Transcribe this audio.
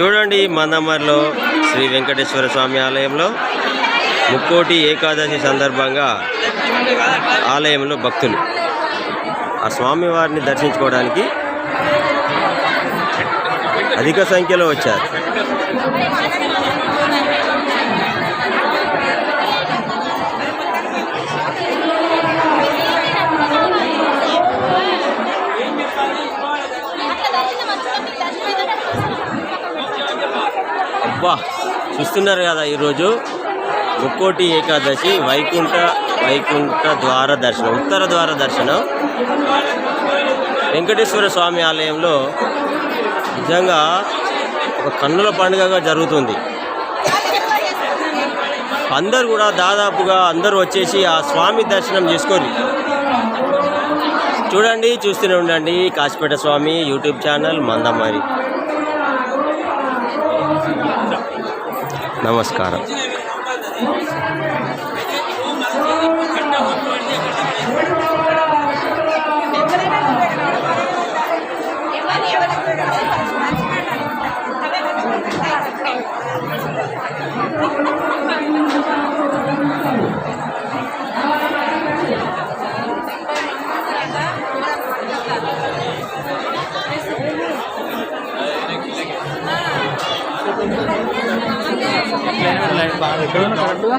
చూడండి మందమర్లో శ్రీ వెంకటేశ్వర స్వామి ఆలయంలో ముక్కోటి ఏకాదశి సందర్భంగా ఆలయంలో భక్తులు. ఆ స్వామి వారిని దర్శించుకోవడానికి అధిక సంఖ్యలో వచ్చారు. అబ్బా చూస్తున్నారు కదా ఈరోజు ముక్కోటి ఏకాదశి వైకుంఠ వైకుంఠ ద్వార దర్శనం ఉత్తర ద్వార దర్శనం. వెంకటేశ్వర స్వామి ఆలయంలో నిజంగా ఒక కన్నుల పండుగగా జరుగుతుంది. అందరు కూడా దాదాపుగా అందరూ వచ్చేసి ఆ స్వామి దర్శనం చేసుకోరు. చూడండి చూస్తూనే ఉండండి కాశీపేట స్వామి యూట్యూబ్ ఛానల్ మందమారి. నమస్కారం. లైట్ బాగా ఎక్కడ ఉన్నా కరెక్ట్గా